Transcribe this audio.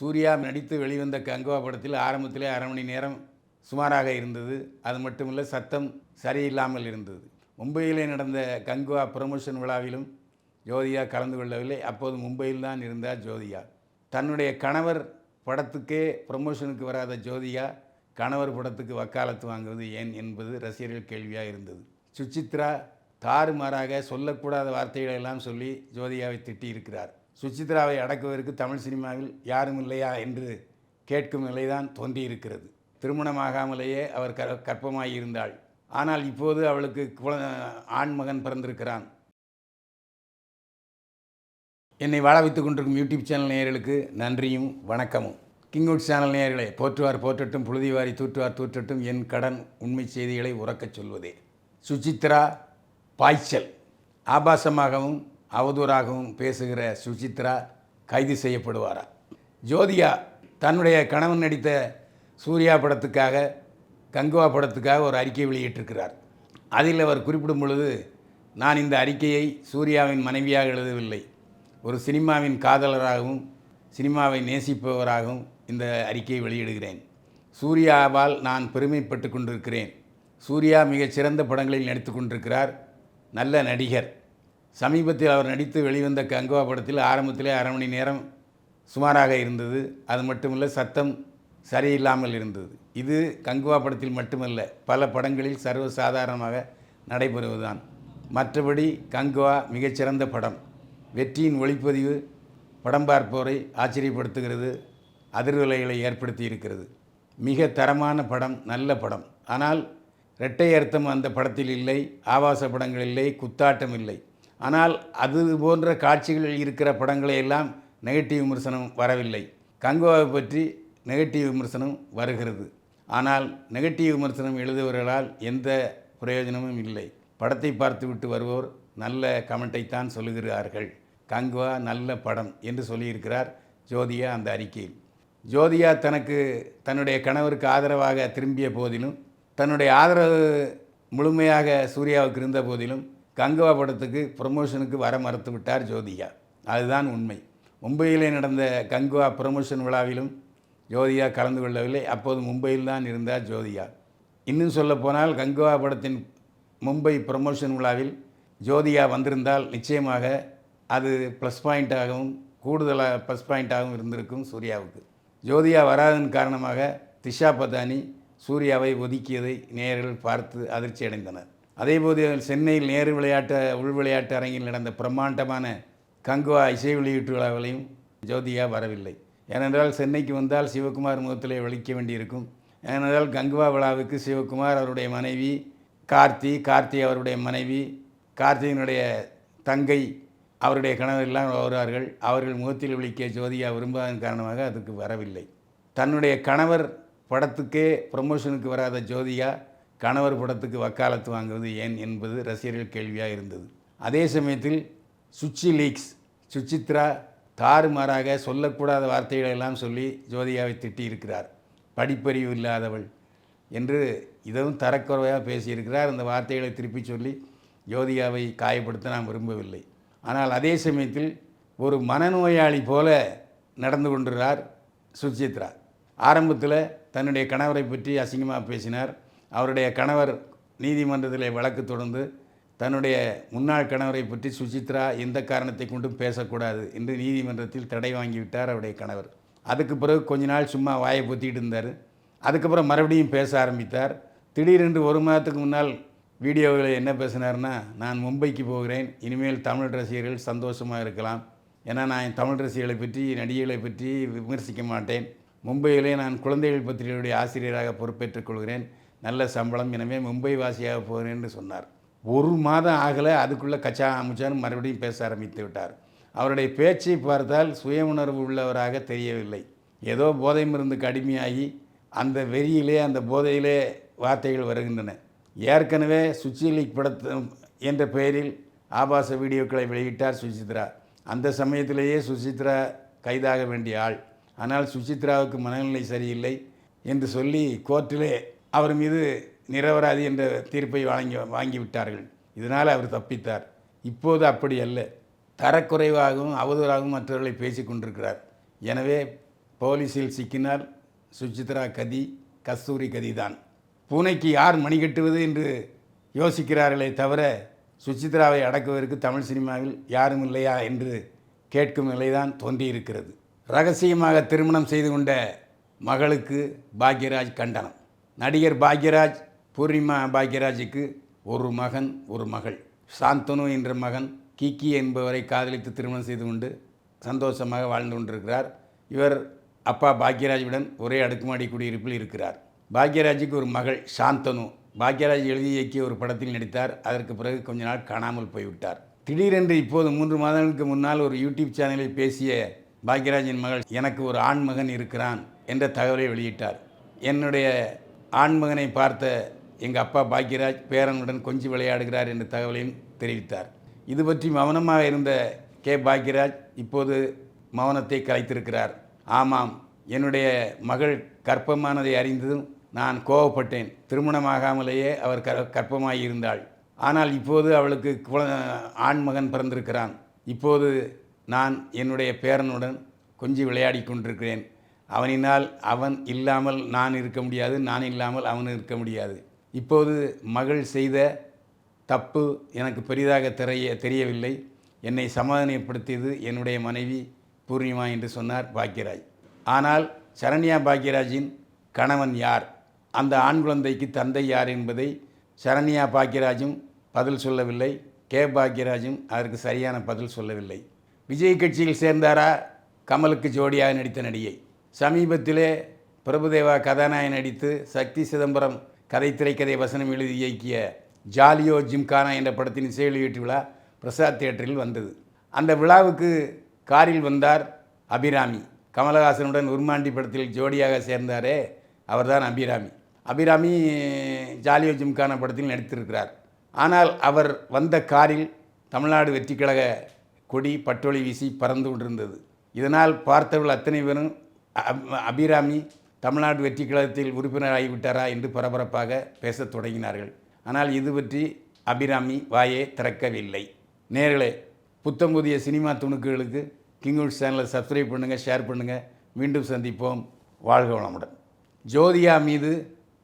சூர்யா நடித்து வெளிவந்த கங்குவா படத்தில் ஆரம்பத்திலே அரை மணி நேரம் சுமாராக இருந்தது. அது மட்டுமில்லை சத்தம் சரியில்லாமல் இருந்தது. மும்பையிலே நடந்த கங்குவா ப்ரமோஷன் விழாவிலும் ஜோதியா கலந்து கொள்ளவில்லை. அப்போது மும்பையில் தான் இருந்தார் ஜோதியா. தன்னுடைய கணவர் படத்துக்கே ப்ரமோஷனுக்கு வராத ஜோதியா கணவர் படத்துக்கு வக்காலத்து வாங்குவது ஏன் என்பது ரசிகர்கள் கேள்வியாக இருந்தது. சுச்சித்ரா தாறுமாறாக சொல்லக்கூடாத வார்த்தைகளை எல்லாம் சொல்லி ஜோதியாவை திட்டியிருக்கிறார். சுச்சித்ராவை அடக்குவதற்கு தமிழ் சினிமாவில் யாரும் இல்லையா என்று கேட்கும் நிலைதான் தோன்றியிருக்கிறது. திருமணமாகாமலேயே அவர் க கற்பமாகி இருந்தாள் ஆனால் இப்போது அவளுக்கு குழ ஆண் மகன் பிறந்திருக்கிறான். என்னை வாழ வைத்துக் கொண்டிருக்கும் யூடியூப் சேனல் நேயர்களுக்கு நன்றியும் வணக்கமும். கிங்வுட் சேனல் நேயர்களே போற்றுவார் போற்றட்டும் புழுதிவாரி தூற்றுவார் தூற்றட்டும் என் கடன் உண்மை செய்திகளை உறக்கச் சொல்வதே. சுசித்ரா பாய்ச்சல். ஆபாசமாகவும் அவதூறாகவும் பேசுகிற சுசித்ரா கைது செய்யப்படுவாரா? ஜோதியா தன்னுடைய கணவன் நடித்த சூர்யா படத்துக்காக கங்குவா படத்துக்காக ஒரு அறிக்கை வெளியிட்டிருக்கிறார். அதில் அவர் குறிப்பிடும் பொழுது நான் இந்த அறிக்கையை சூர்யாவின் மனைவியாக எழுதவில்லை. ஒரு சினிமாவின் காதலராகவும் சினிமாவை நேசிப்பவராகவும் இந்த அறிக்கையை வெளியிடுகிறேன். சூர்யாவால் நான் பெருமைப்பட்டு கொண்டிருக்கிறேன். சூர்யா மிகச் சிறந்த படங்களில் நடித்து கொண்டிருக்கிறார். நல்ல நடிகர். சமீபத்தில் அவர் நடித்து வெளிவந்த கங்குவா படத்தில் ஆரம்பத்திலே அரை மணி நேரம் சுமாராக இருந்தது. அது மட்டுமல்ல சத்தம் சரியில்லாமல் இருந்தது. இது கங்குவா படத்தில் மட்டுமல்ல பல படங்களில் சர்வசாதாரணமாக நடைபெறுவதுதான். மற்றபடி கங்குவா மிகச்சிறந்த படம். வெற்றியின் ஒளிப்பதிவு படம் பார்ப்போரை ஆச்சரியப்படுத்துகிறது அதிர்வலைகளை ஏற்படுத்தி இருக்கிறது மிக தரமான படம் நல்ல படம். ஆனால் இரட்டை அர்த்தம் அந்த படத்தில் இல்லை ஆபாச படங்கள் இல்லை குத்தாட்டம் இல்லை. ஆனால் அது போன்ற காட்சிகளில் இருக்கிற படங்களை எல்லாம் நெகட்டிவ் விமர்சனம் வரவில்லை. கங்குவாவை பற்றி நெகட்டிவ் விமர்சனம் வருகிறது. ஆனால் நெகட்டிவ் விமர்சனம் எழுதுபவர்களால் எந்த பிரயோஜனமும் இல்லை. படத்தை பார்த்துவிட்டு வருவோர் நல்ல கமெண்ட்டைத்தான் சொல்லுகிறார்கள். கங்குவா நல்ல படம் என்று சொல்லியிருக்கிறார் ஜோதியா அந்த அறிக்கையில். ஜோதியா தனக்கு தன்னுடைய கணவருக்கு ஆதரவாக திரும்பிய போதிலும் தன்னுடைய ஆதரவு முழுமையாக சூர்யாவுக்கு இருந்த போதிலும் கங்குவா படத்துக்கு ப்ரொமோஷனுக்கு வர மறுத்து விட்டார் ஜோதிகா. அதுதான் உண்மை. மும்பையிலே நடந்த கங்குவா ப்ரமோஷன் விழாவிலும் ஜோதியா கலந்து கொள்ளவில்லை. அப்போது மும்பையில் தான் இருந்தார் ஜோதிகா. இன்னும் சொல்லப்போனால் கங்குவா படத்தின் மும்பை ப்ரமோஷன் விழாவில் ஜோதியா வந்திருந்தால் நிச்சயமாக அது ப்ளஸ் பாயிண்ட்டாகவும் கூடுதலாக ப்ளஸ் பாயிண்ட்டாகவும் இருந்திருக்கும் சூர்யாவுக்கு. ஜோதியா வராதன் காரணமாக திஷா பதானி சூர்யாவை ஒதுக்கியதை நேரில் பார்த்து அதிர்ச்சி அடைந்தனர் அதேபோது சென்னையில் நேரு விளையாட்டு உள் விளையாட்டு அரங்கில் நடந்த பிரம்மாண்டமான கங்குவா இசை வெளியீட்டு விழாவிலையும் ஜோதியா வரவில்லை. ஏனென்றால் சென்னைக்கு வந்தால் சிவகுமார் முகத்திலே வலிக்க வேண்டியிருக்கும். ஏனென்றால் கங்குவா விழாவுக்கு சிவகுமார் அவருடைய மனைவி கார்த்தி கார்த்தி அவருடைய மனைவி கார்த்தியினுடைய தங்கை அவருடைய கணவர் எல்லாம் வருவார்கள். அவர்கள் முகத்தில் விழிக்க ஜோதியா விரும்பாதன் காரணமாக அதுக்கு வரவில்லை. தன்னுடைய கணவர் படத்துக்கே ப்ரமோஷனுக்கு வராத ஜோதியா கணவர் படத்துக்கு வக்காலத்து வாங்குவது ஏன் என்பது ரசிகர்கள் கேள்வியாக இருந்தது. அதே சமயத்தில் சுச்சி லீக்ஸ் சுச்சித்ரா தாறுமாறாக சொல்லக்கூடாத வார்த்தைகளை எல்லாம் சொல்லி ஜோதியாவை திட்டியிருக்கிறார் படிப்பறிவு இல்லாதவள் என்று இதுவும் தரக்குறைவாக பேசியிருக்கிறார். அந்த வார்த்தைகளை திருப்பி சொல்லி ஜோதியாவை காயப்படுத்த நான் விரும்பவில்லை. ஆனால் அதே சமயத்தில் ஒரு மனநோயாளி போல நடந்து கொண்டுறார் சுச்சித்ரா. ஆரம்பத்தில் தன்னுடைய கணவரை பற்றி அசிங்கமாக பேசினார். அவருடைய கணவர் நீதிமன்றத்தில் வழக்கு தொடர்ந்து தன்னுடைய முன்னாள் கணவரை பற்றி சுசித்ரா எந்த காரணத்தை கொண்டும் பேசக்கூடாது என்று நீதிமன்றத்தில் தடை வாங்கிவிட்டார் அவருடைய கணவர். அதுக்கு பிறகு கொஞ்ச நாள் சும்மா வாயை பொத்திட்டு இருந்தார். அதுக்கப்புறம் மறுபடியும் பேச ஆரம்பித்தார். திடீரென்று ஒரு மாதத்துக்கு முன்னால் வீடியோவில் என்ன பேசினார்னா நான் மும்பைக்கு போகிறேன் இனிமேல் தமிழ் ரசிகர்கள் சந்தோஷமாக இருக்கலாம். ஏன்னா நான் தமிழ் ரசிகர்களை பற்றி நடிகைகளை பற்றி விமர்சிக்க மாட்டேன். மும்பையிலே நான் குழந்தைகள் பத்திரிகையுடைய ஆசிரியராக பொறுப்பேற்றுக் கொள்கிறேன். நல்ல சம்பளம் எனவே மும்பை வாசியாக போகிறேன் சொன்னார். ஒரு மாதம் ஆகலை அதுக்குள்ளே கச்சா அமுச்சான்னு மறுபடியும் பேச ஆரம்பித்து விட்டார். அவருடைய பேச்சை பார்த்தால் சுய உணர்வு உள்ளவராக தெரியவில்லை. ஏதோ போதை மருந்து கடுமையாகி அந்த வெறியிலே அந்த போதையிலே வார்த்தைகள் வருகின்றன. ஏற்கனவே சுச்சி லீக் படத்து என்ற பெயரில் ஆபாச வீடியோக்களை வெளியிட்டார் சுசித்ரா. அந்த சமயத்திலேயே சுசித்ரா கைதாக வேண்டிய ஆள். ஆனால் சுசித்ராவுக்கு மனநிலை சரியில்லை என்று சொல்லி கோர்ட்டிலே அவர் மீது நிரபராதி என்ற தீர்ப்பை வாங்கி வாங்கிவிட்டார்கள். இதனால் அவர் தப்பித்தார். இப்போது அப்படி அல்ல. தரக்குறைவாகவும் அவதூறாகவும் மற்றவர்களை பேசி கொண்டிருக்கிறார். எனவே போலீஸில் சிக்கினால் சுசித்ரா கதி கஸ்தூரி கதிதான் பூனைக்கு யார் மணி கட்டுவது என்று யோசிக்கிறார்களே தவிர சுசித்ராவை அடக்குவதற்கு தமிழ் சினிமாவில் யாரும் இல்லையா என்று கேட்கும் நிலைதான் தோன்றியிருக்கிறது. ரகசியமாக திருமணம் செய்து கொண்ட மகளுக்கு பாக்யராஜ் கண்டனம். நடிகர் பாக்யராஜ் பூர்ணிமா பாக்யராஜுக்கு ஒரு மகன் ஒரு மகள். சாந்தனு என்ற மகன் கிக்கி என்பவரை காதலித்து திருமணம் செய்து கொண்டு சந்தோஷமாக வாழ்ந்து கொண்டிருக்கிறார். இவர் அப்பா பாக்யராஜுடன் ஒரே அடுக்குமாடி குடியிருப்பில் இருக்கிறார். பாக்யராஜுக்கு ஒரு மகள் சாந்தனு. பாக்யராஜ் எழுதி இயக்கிய ஒரு படத்தில் நடித்தார். அதற்கு பிறகு கொஞ்ச நாள் காணாமல் போய்விட்டார். திடீரென்று இப்போது மூன்று மாதங்களுக்கு முன்னால் ஒரு யூடியூப் சேனலில் பேசிய பாக்யராஜின் மகள் எனக்கு ஒரு ஆண் மகன் இருக்கிறான் என்ற தகவலை வெளியிட்டார். என்னுடைய ஆண்மகனை பார்த்த எங்கள் அப்பா பாக்யராஜ் பேரனுடன் கொஞ்சி விளையாடுகிறார் என்ற தகவலையும் தெரிவித்தார். இது பற்றி மௌனமாக இருந்த கே பாக்யராஜ் இப்போது மௌனத்தை கலைத்திருக்கிறார். ஆமாம் என்னுடைய மகள் கற்பமானதை அறிந்ததும் நான் கோவப்பட்டேன். திருமணமாகாமலேயே அவர் கர் கர்ப்பமாகி இருந்தாள் ஆனால் இப்போது அவளுக்கு குழ ஆண்மகன் பிறந்திருக்கிறான். இப்போது நான் என்னுடைய பேரனுடன் கொஞ்சி விளையாடி கொண்டிருக்கிறேன் அவனினால் அவன் இல்லாமல் நான் இருக்க முடியாது நான் இல்லாமல் அவன் இருக்க முடியாது. இப்போது மகள் செய்த தப்பு எனக்கு பெரிதாக தெரிய தெரியவில்லை. என்னை சமாதானப்படுத்தியது என்னுடைய மனைவி பூர்ணிமா என்று சொன்னார் பாக்யராஜ். ஆனால் சரண்யா பாக்யராஜின் கணவன் யார்? அந்த ஆண் குழந்தைக்கு தந்தை யார் என்பதை சரண்யா பாக்யராஜும் பதில் சொல்லவில்லை. கே. பாக்யராஜும் அதற்கு சரியான பதில் சொல்லவில்லை. விஜய் கட்சியில் சேர்ந்தாரா? கமலுக்கு ஜோடியாக நடித்த நடிகை. சமீபத்திலே பிரபுதேவா கதாநாயகன் நடித்து சக்தி சிதம்பரம் கதை திரைக்கதை வசனம் எழுதி இயக்கிய ஜாலியோ ஜிம்கானா என்ற படத்தின் இசை வெளியீட்டு விழா பிரசாத் தியேட்டரில் வந்தது. அந்த விழாவுக்கு காரில் வந்தார் அபிராமி. கமலஹாசனுடன் உருமாண்டி படத்தில் ஜோடியாக சேர்ந்தாரே அவர்தான் அபிராமி. அபிராமி ஜாலியோ ஜிம்கானா படத்தில் நடித்திருக்கிறார். ஆனால் அவர் வந்த காரில் தமிழ்நாடு வெற்றிக்கழக கொடி பட்டொளி வீசி பறந்து கொண்டிருந்தது. இதனால் பார்த்தவர்கள் அத்தனை பேரும் அபிராமி தமிழ்நாடு வெற்றி கழகத்தில் உறுப்பினர் ஆகிவிட்டாரா என்று பரபரப்பாக பேசத் தொடங்கினார்கள். ஆனால் இது பற்றி அபிராமி வாயே திறக்கவில்லை. நேர்களே புத்தம் புதிய சினிமா துணுக்குகளுக்கு கிங்குட் சேனலை சப்ஸ்கிரைப் பண்ணுங்கள் ஷேர் பண்ணுங்கள் மீண்டும் சந்திப்போம். வாழ்க வளமுடன். ஜோதியா மீது